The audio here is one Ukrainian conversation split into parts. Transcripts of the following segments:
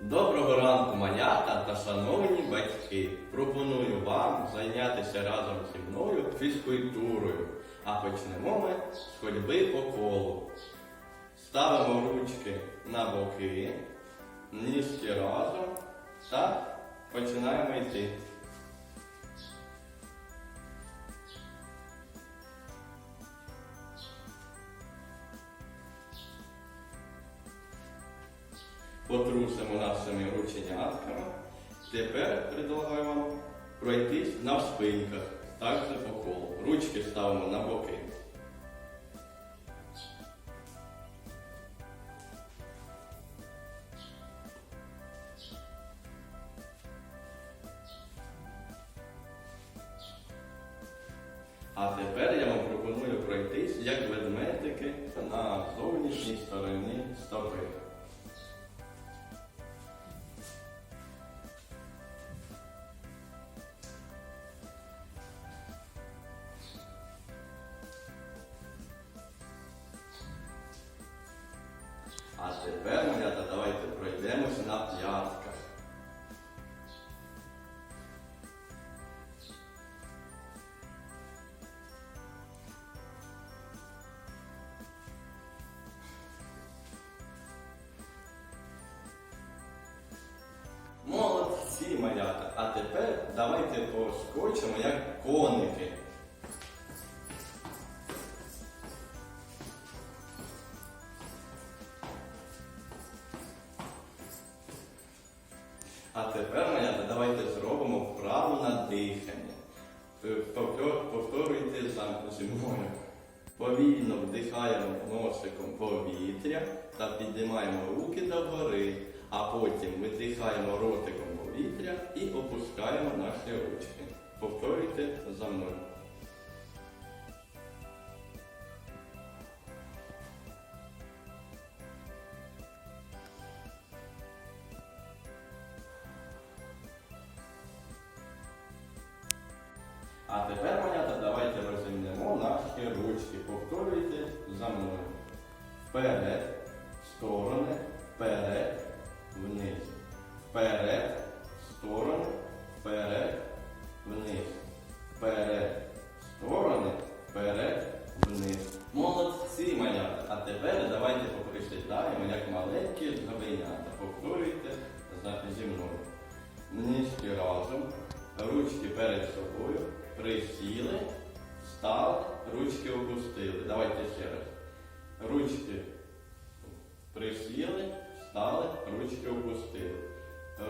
Доброго ранку, малята та шановні батьки. Пропоную вам зайнятися разом зі мною фізкультурою. А почнемо ми з ходьби по колу. Ставимо ручки на боки, ніжки разом та починаємо йти. Потрусимо нашими рученятками. Тепер предлагаю вам пройтись на спинках, так же по колу. Ручки ставимо на боки. А тепер я вам пропоную пройтись як ведмедики на зовнішній стороні стопи. Малята. А тепер давайте поскочимо як коники. А тепер, малята, давайте зробимо вправу на дихання. Е, повтор- Повторюйте мною. Повільно вдихаємо носиком повітря та піднімаємо руки догори, а потім видихаємо ротиком ручки. Повторюйте за мною. А тепер, малята, давайте розімнемо наші ручки. Повторюйте за мною. Вперед, в сторони, вперед, вниз. Вперед, в сторони, вперед, вниз. Вперед, сторони, вперед, вниз. Молодці, малята. А тепер давайте поприсідаємо, як маленькі згаденята. Повторюйте зі мною. Ніжки разом, ручки перед собою, присіли, встали, ручки опустили. Давайте ще раз. Ручки присіли, встали, ручки опустили.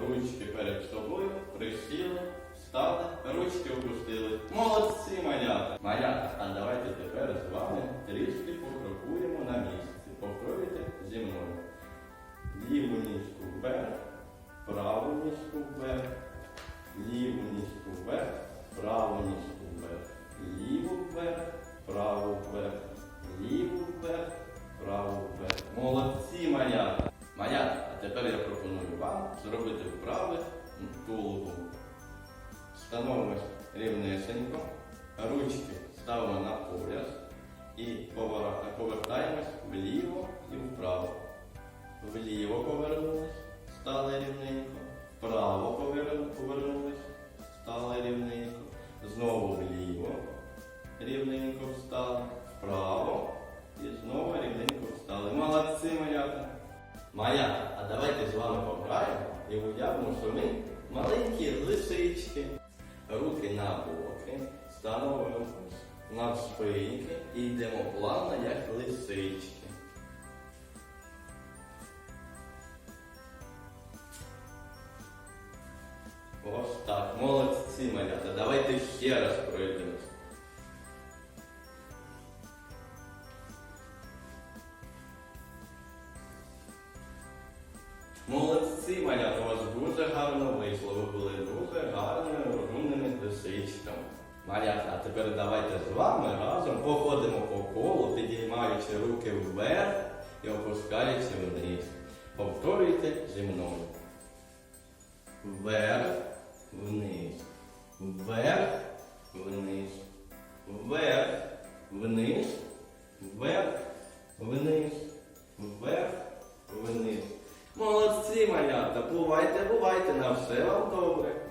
Ручки перед собою, присіли, встали, ручки опустили. Молодці, малята! Малята, а давайте тепер з вами трішки покрокуємо на місці. Повторюйте зі мною. Ліву ніжку вверх, праву ніжку вверх, ліву ніжку вверх, праву ніжку вверх, ліву вверх, праву вверх, ліву вверх, праву вверх. Молодці, малята! Малята, а тепер я пропоную вам зробити вправи тулубом. Становимось рівнесенько, ручки ставимо на пояс і повертаємось вліво і вправо. Вліво повернулись, стали рівненько, вправо повернулись, стали рівненько, знову вліво, рівненько встали, вправо і знову рівненько встали. Молодці, малята! Малята, а давайте з вами пограємо і уявимо, що ми маленькі лисички. Руки на боки, становимо на спинки і йдемо плавно, як лисички. Ось так, молодці, малята. Давайте ще раз пройдемось. Молодці, малята, у вас дуже гарно вийшло. Ви були дуже гарними розумними лисичками. Малята, а тепер давайте з вами разом походимо по колу, підіймаючи руки вверх і опускаючи вниз. Повторюйте зі мною. Вверх, вниз. Вверх, вниз. Вверх, вниз. Вверх, вниз. Вверх, вниз. Молодці, малята. Бувайте, бувайте, на все вам добре.